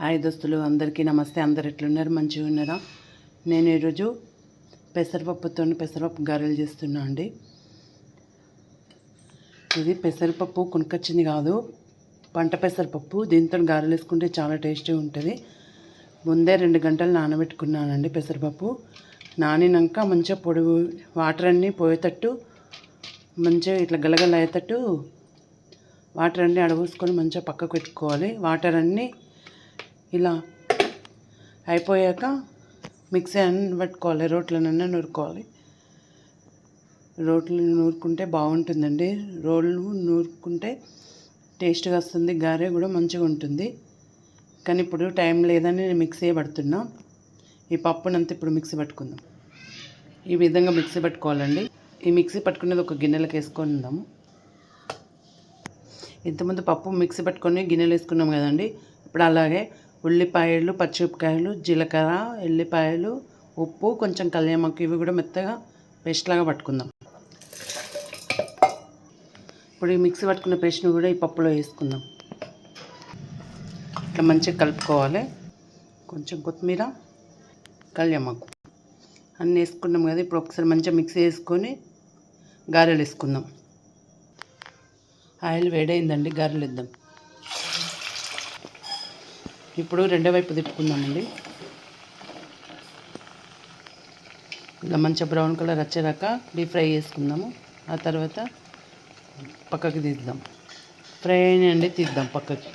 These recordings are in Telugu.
హాయ్ దోస్తులు అందరికీ నమస్తే. అందరు ఎట్లున్నారు? మంచిగా ఉన్నారా? నేను ఈరోజు పెసరపప్పుతో పెసరపప్పు గారెలు చేస్తున్నా అండి. ఇది పెసరపప్పు కొనుకొచ్చింది కాదు పంట పెసరపప్పు. దీంతో గారెలు వేసుకుంటే చాలా టేస్టీ ఉంటుంది. ముందే రెండు గంటలు నానబెట్టుకున్నానండి పెసరపప్పు. నానినాక మంచిగా పొడి వాటర్ అన్నీ పోయేటట్టు మంచిగా ఇట్లా గలగల అయ్యేటట్టు వాటర్ అన్నీ అడబోసుకొని మంచిగా పక్కకు పెట్టుకోవాలి. వాటర్ అన్నీ ఇలా అయిపోయాక మిక్సీ అని పట్టుకోవాలి రోట్లనన్నా నూరుకోవాలి. రోట్లు నూరుకుంటే బాగుంటుందండి. రోళ్ళు నూరుకుంటే టేస్ట్గా వస్తుంది గారె కూడా మంచిగా ఉంటుంది. కానీ ఇప్పుడు టైం లేదని నేను మిక్సీ పడుతున్నా. ఈ పప్పునంతా ఇప్పుడు మిక్సీ పట్టుకుందాం. ఈ విధంగా మిక్సీ పట్టుకోవాలండి. ఈ మిక్సీ పట్టుకునేది ఒక గిన్నెలకు వేసుకొని ఉందాము ఇంతకుముందు పప్పు మిక్సీ పట్టుకొని గిన్నెలు వేసుకున్నాం కదండి. ఇప్పుడు అలాగే ఉల్లిపాయలు పచ్చిమిరపకాయలు జీలకర్ర ఎల్లిపాయలు ఉప్పు కొంచెం కళ్యామాకు ఇవి కూడా మెత్తగా పేస్ట్ లాగా పట్టుకుందాం. ఇప్పుడు ఈ మిక్సీ పట్టుకున్న పేస్ట్ని కూడా ఈ పప్పులో వేసుకుందాం. ఇట్లా మంచిగా కలుపుకోవాలి. కొంచెం కొత్తిమీర కళ్యామాకు అన్నీ వేసుకున్నాం కదా ఇప్పుడు ఒకసారి మంచిగా మిక్సీ వేసుకొని గారెలు వేసుకుందాం. ఆయిల్ వేడైందండి గారెలు ఇద్దాం ఇప్పుడు రెండో వైపు తిప్పుకుందామండి. ఇలా మంచిగా బ్రౌన్ కలర్ వచ్చేదాక డీప్ ఫ్రై చేసుకుందాము. ఆ తర్వాత పక్కకి తీద్దాం. ఫ్రై అయినాయండి తీద్దాం పక్కకి.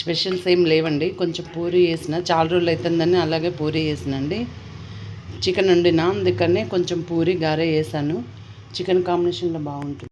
స్పెషల్స్ ఏం లేవండి. కొంచెం పూరి వేసిన చాలా రోజులు అవుతుందని అలాగే పూరి వేసినండి చికెన్ వండిన అందుకనే కొంచెం పూరి గారె వేసాను చికెన్ కాంబినేషన్లో బాగుంటుంది.